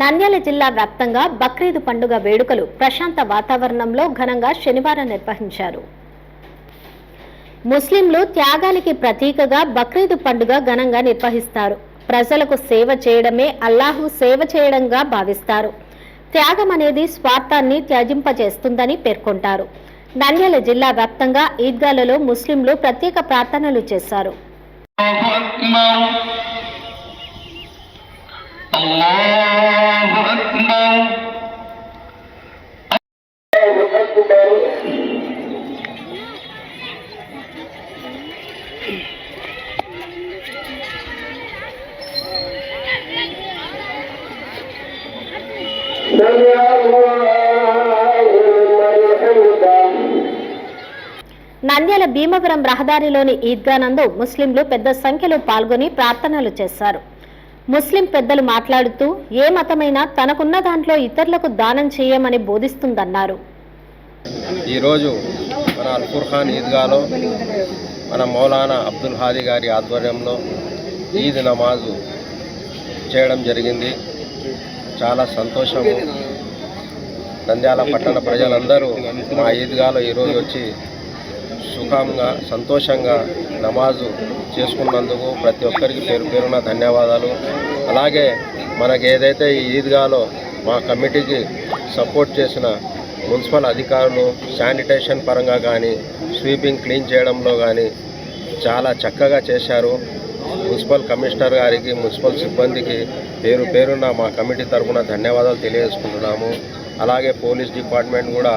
నంద్యాల జిల్లా వ్యాప్తంగా బక్రీద్ పండుగ వేడుకలు ప్రశాంత వాతావరణంలో ఘనంగా శనివారం నిర్వహించారు. ముస్లింలు త్యాగానికి ప్రతీకగా బక్రీద్ పండుగ ఘనంగా నిర్వహిస్తారు. ప్రజలకు సేవ చేయడమే అల్లాహు సేవ చేయడంగా భావిస్తారు. త్యాగం అనేది స్వార్థాన్ని త్యజింపజేస్తుందని పేర్కొంటారు. నంద్యాల జిల్లా వ్యాప్తంగా ఈద్గాలలో ముస్లింలు ప్రత్యేక ప్రార్థనలు చేశారు. నంద్యాల భీమవరం రహదారిలోని ఈద్గానందు ముస్లింలు పెద్ద సంఖ్యలో పాల్గొని ప్రార్థనలు చేశారు. ముస్లిం పెద్దలు మాట్లాడుతూ ఏ మతమైనా తనకున్న దాంట్లో ఇతరులకు దానం చేయమని బోధిస్తుందన్నారు. ఈరోజు మన అల్ఫుర్ఖాన్ ఈద్గాలో మన మౌలానా అబ్దుల్ హాదీ గారి ఆధ్వర్యంలో ఈద్ నమాజు చేయడం జరిగింది. చాలా సంతోషము. నంద్యాల పట్టణ ప్రజలందరూ మా ఈద్గాలో ఈరోజు వచ్చి సుఖంగా సంతోషంగా నమాజు చేసుకున్నందుకు ప్రతి ఒక్కరికి పేరు పేరున ధన్యవాదాలు. అలాగే మనకి ఏదైతే ఈ ఈద్గాలో మా కమిటీకి సపోర్ట్ చేసిన మున్సిపల్ అధికారులు శానిటేషన్ పరంగా కానీ స్వీపింగ్ క్లీన్ చేయడంలో కానీ చాలా చక్కగా చేశారు. మున్సిపల్ కమిషనర్ గారికి మున్సిపల్ సిబ్బందికి పేరు పేరున మా కమిటీ తరఫున ధన్యవాదాలు తెలియజేసుకుంటున్నాము. అలాగే పోలీస్ డిపార్ట్మెంట్ కూడా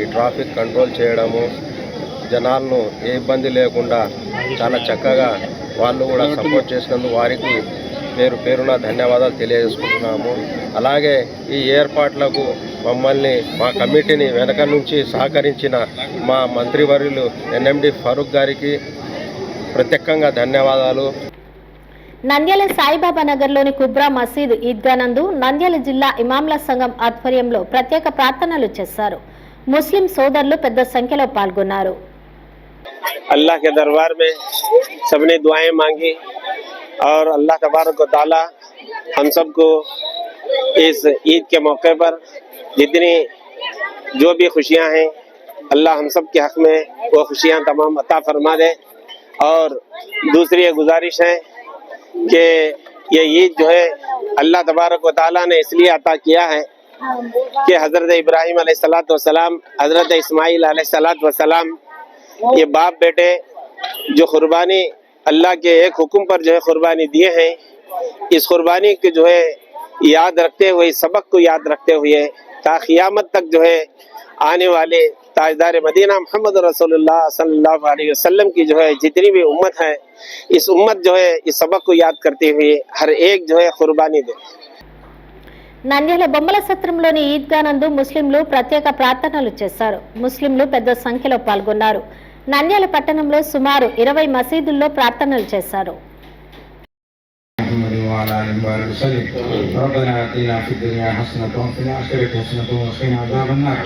ఈ ట్రాఫిక్ కంట్రోల్ చేయడము జనాలను ఏ ఇబ్బంది లేకుండా చాలా చక్కగా వాళ్ళు కూడా సపోర్ట్ చేసినందుకు వారికి పేరు పేరున ధన్యవాదాలు తెలియజేసుకుంటున్నాము. అలాగే ఈ ఏర్పాట్లకు మమ్మల్ని మా కమిటీని వెనక నుంచి సహకరించిన మా మంత్రివర్యులు ఎన్ఎండి ఫరూక్ గారికి ప్రత్యేకంగా ధన్యవాదాలు. నంద్యాల సాయిబాబా నగర్లోని కుబ్రా మసీద్ ఈద్గానందు నంద్యాల జిల్లా ఇమాంల సంఘం ఆధ్వర్యంలో ప్రత్యేక ప్రార్థనలు చేశారు. ముస్లిం సోదరులు పెద్ద సంఖ్యలో పాల్గొన్నారు. اللہ کے دربار میں سب نے دعائیں مانگی اور اللہ تبارک و تعالی ہم سب کو اس عید کے موقع پر جتنی جو بھی خوشیاں ہیں، اللہ ہم سب کے حق میں وہ خوشیاں تمام عطا فرما دے۔ اور دوسری یہ گزارش ہے کہ یہ عید جو ہے، اللہ تبارک و تعالیٰ نے اس لیے عطا کیا ہے کہ حضرت ابراہیم علیہ السلام والسلام، حضرت اسماعیل علیہ السلام والسلام ये बाप बेटे जो कुर्बानी अल्लाह के एक हुक्म पर जो है कुर्बानी दिए हैं इस कुर्बानी के जो है याद रखते हुए इस सबक को याद रखते हुए ता क़ियामत तक जो है आने वाले ताजदार मदीना मोहम्मद रसूलुल्लाह सल्लल्लाहु अलैहि वसल्लम की जो है जितनी भी उम्मत है इस उम्मत जो है इस सबक को याद करते हुए हर एक जो है कुर्बानी दे నంద్యాల బొమ్మల సత్రంలోని ఈద్గానందు ముస్లింలు ప్రత్యేక ప్రార్థనలు చేశారు ముస్లింలు పెద్ద సంఖ్యలో పాల్గొన్నారు నంద్యాల పట్టణంలో సుమారు ఇరవై మసీదుల్లో ప్రార్థనలు చేశారు. وعلى آله وصحبه وسلم. ربنا آتنا في الدنيا حسنة وفي الآخرة حسنة وقنا عذاب النار.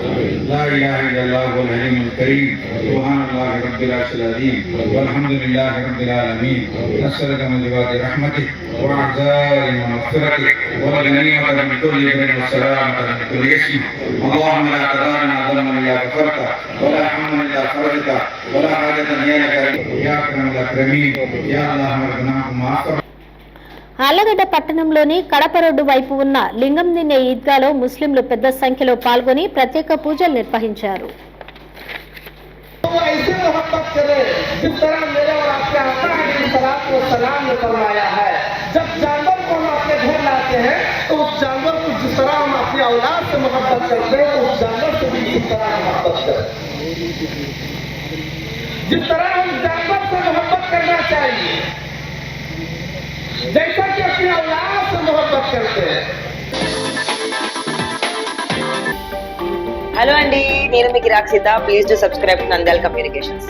لا إله إلا الله هو العليم الكريم. سبحان الله رب العرش العظيم. والحمد لله رب العالمين. نسألك من جواد رحمتك وعزاء مغفرتك والغنيمة من كل بر والسلامة من كل اسم. اللهم لا تدع لنا ذنبا إلا غفرته ولا حما إلا فرجته ولا حاجة لك يا أكرم الأكرمين. يا الله ربنا معاف ఆళ్లగడ్డ పట్టణంలోని కడప రోడ్డు వైపు ఉన్న లింగం దిన్నె ఈద్గాలో ముస్లింలు పెద్ద సంఖ్యలో పాల్గొని ప్రత్యేక పూజలు నిర్వహించారు तो ऐसे मोहब्बत करे जिस तरह मेरे और आपके आका ने सलाम को सलाम ने फरमाया है जब जानवर को हम अपने घर लाते हैं तो उस जानवर को जिस तरह हम अपनी औलाद से मोहब्बत करते हैं उस जानवर से भी इस तरह मोहब्बत करें जिस तरह हम जानवर जैसा कि अपनी औलाद से मोहब्बत करते हैं హలో అండి నేను మీకు Rakshitha please to subscribe Nandyala communications